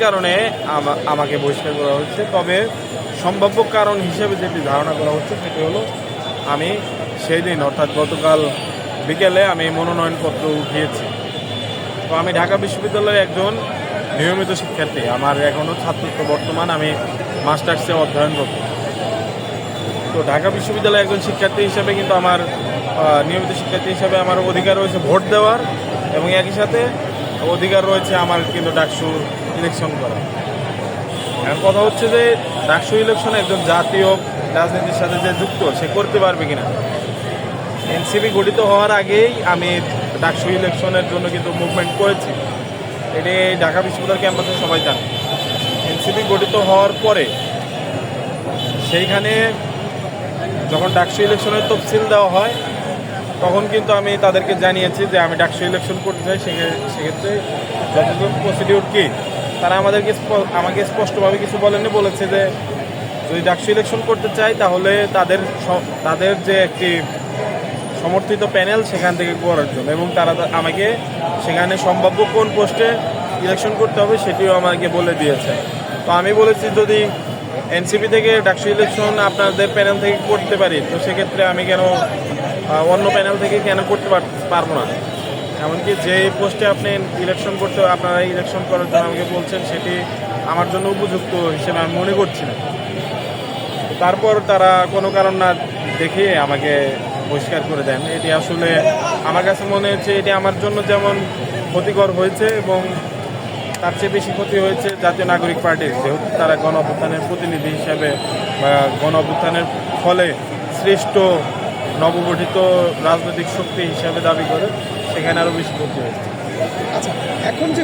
কারণে আমা- আমাকে বহিষ্কার করা হচ্ছে। তবে সম্ভাব্য কারণ হিসেবে যেটি ধারণা করা হচ্ছে, সেটি হলো আমি সেই দিন অর্থাৎ গতকাল বিকেলে আমি মনোনয়নপত্র উঠিয়েছি। তো আমি ঢাকা বিশ্ববিদ্যালয়ের একজন নিয়মিত শিক্ষার্থী। আমার এখনও ছাত্রত্ব বর্তমান আমি মাস্টার্সে অধ্যয়নরত তো ঢাকা বিশ্ববিদ্যালয়ের একজন শিক্ষার্থী হিসেবে কিন্তু আমার নিয়মিত শিক্ষার্থী হিসেবে আমার অধিকার রয়েছে ভোট দেওয়ার এবং একই সাথে অধিকার রয়েছে আমার কিন্তু ডাকসু ইলেকশন করা। এখন কথা হচ্ছে যে, ডাকসু ইলেকশন একজন জাতীয় রাজনীতির সাথে যে যুক্ত, সে করতে পারবে কিনা? এনসিপি গঠিত হওয়ার আগেই আমি ডাকসু ইলেকশনের জন্য কিন্তু মুভমেন্ট করেছি। এটি ঢাকা বিশ্ববিদ্যালয় ক্যাম্পাসে সবাই জানে। এনসিপি গঠিত হওয়ার পরে সেইখানে যখন ডাকসু ইলেকশনের তফসিল দেওয়া হয়, তখন কিন্তু আমি তাদেরকে জানিয়েছি যে আমি ডাকসু ইলেকশন করতে চাই সেক্ষে- সেক্ষেত্রে যতটুকু প্রসিডিউর কি? তারা আমাদেরকে আমাকে স্পষ্টভাবে কিছু বলেনি, বলেছে যে যদি ডাকসু ইলেকশন করতে চাই তাহলে তাদের তাদের যে একটি সমর্থিত প্যানেল সেখান থেকে করার জন্য। এবং তারা আমাকে সেখানে সম্ভাব্য কোন পোস্টে ইলেকশন করতে হবে সেটিও আমাকে বলে দিয়েছে। তো আমি বলেছি যদি এনসিপি থেকে ডাকসু ইলেকশন আপনাদের প্যানেল থেকে করতে পারি, তো সেক্ষেত্রে আমি কেন অন্য প্যানেল থেকে কেন করতে পার- পারব না? এমনকি যে পোস্টে আপনি ইলেকশন করতে আপনারা ইলেকশন করার জন্য আমাকে বলছেন, সেটি আমার জন্য উপযুক্ত হিসেবে আমি মনে করছি না। তারপর তারা কোনো কারণ না দেখে আমাকে বহিষ্কার করে দেন। এটি আসলে আমার কাছে মনে হচ্ছে এটি আমার জন্য যেমন ক্ষতিকর হয়েছে এবং তার চেয়ে বেশি ক্ষতি হয়েছে জাতীয় নাগরিক পার্টির যেহেতু তারা গণ অভ্যুত্থানের প্রতিনিধি হিসাবে বা গণ অভ্যুত্থানের ফলে সৃষ্ট নবগঠিত রাজনৈতিক শক্তি হিসাবে দাবি করে। সেখানে আরও বেশি ক্ষতি হয়েছে। আচ্ছা এখন যে